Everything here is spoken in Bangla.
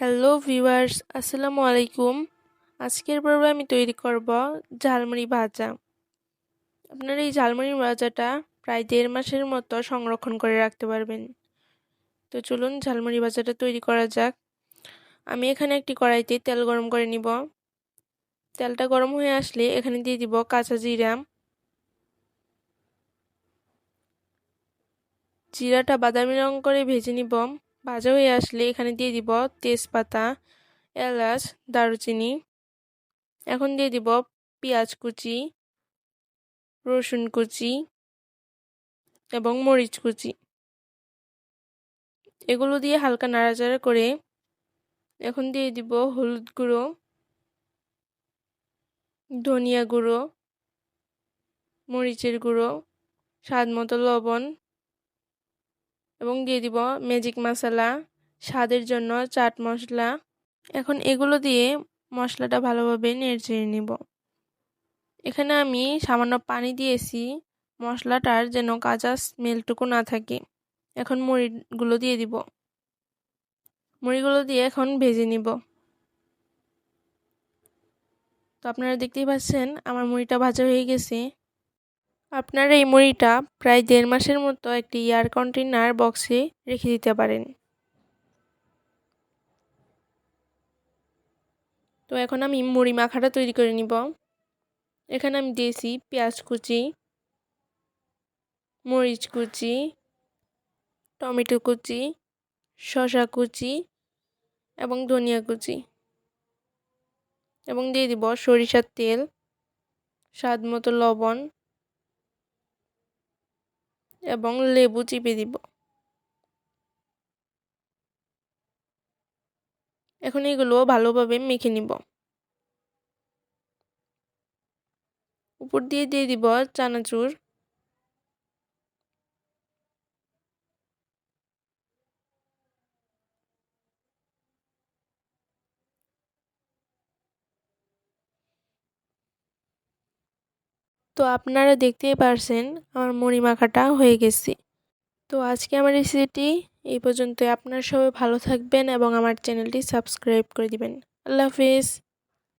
হ্যালো ভিউয়ার্স, আসসালামু আলাইকুম। আজকের পর্বে আমি তৈরি করব ঝালমুড়ি ভাজা। আপনারা এই ঝালমুড়ি ভাজাটা প্রায় দেড় মাসের মতো সংরক্ষণ করে রাখতে পারবেন। তো চলুন ঝালমুড়ি ভাজাটা তৈরি করা যাক। আমি এখানে একটি কড়াইতে তেল গরম করে নিব। তেলটা গরম হয়ে আসলে এখানে দিয়ে দিব কাঁচা জিরা। জিরাটা বাদামি রং করে ভেজে নিব। ভাজা হয়ে আসলে এখানে দিয়ে দিব তেজপাতা, এলাচ, দারুচিনি। এখন দিয়ে দিব পেঁয়াজ কুচি, রসুন কুচি এবং মরিচ কুচি। এগুলো দিয়ে হালকা নাড়াচাড়া করে এখন দিয়ে দিব হলুদ গুঁড়ো, ধনিয়া গুঁড়ো, মরিচের গুঁড়ো, স্বাদ মতো লবণ এবং দিয়ে দিব ম্যাজিক মশলা স্বাদের জন্য চাট মশলা। এখন এগুলো দিয়ে মশলাটা ভালোভাবে নেড়ে নিব। এখানে আমি সামান্য পানি দিয়েছি, মশলাটার যেন কাঁচা স্মেলটুকু না থাকে। এখন মুড়িগুলো দিয়ে দিব। মুড়িগুলো দিয়ে এখন ভেজে নিব। তো আপনারা দেখতেই পাচ্ছেন, আমার মুড়িটা ভাজা হয়ে গেছে। আপনারা এই মুড়িটা প্রায় দেড় মাসের মতো একটি এয়ার কন্টেনার বক্সে রেখে দিতে পারেন। তো এখন আমি মুড়ি মাখাটা তৈরি করে নিব। এখানে আমি দিয়েছি পেঁয়াজ কুচি, মরিচ কুচি, টমেটো কুচি, শসা কুচি এবং ধনিয়া কুচি এবং দিয়ে দিব সরিষার তেল স্বাদ মতো লবণ এবং লেবু চিপে দিব। এখন এগুলো ভালোভাবে মেখে নিব। উপর দিয়ে দিয়ে দিব চানাচুর। তো আপনারা দেখতেই পারছেন আমার মুড়ি মাখাটা হয়ে গেছি। তো আজকে আমার রেসিপিটি এই পর্যন্ত আপনারা সবাই ভালো থাকবেন এবং আমার চ্যানেলটি সাবস্ক্রাইব করে দিবেন। আল্লাহ হাফিজ।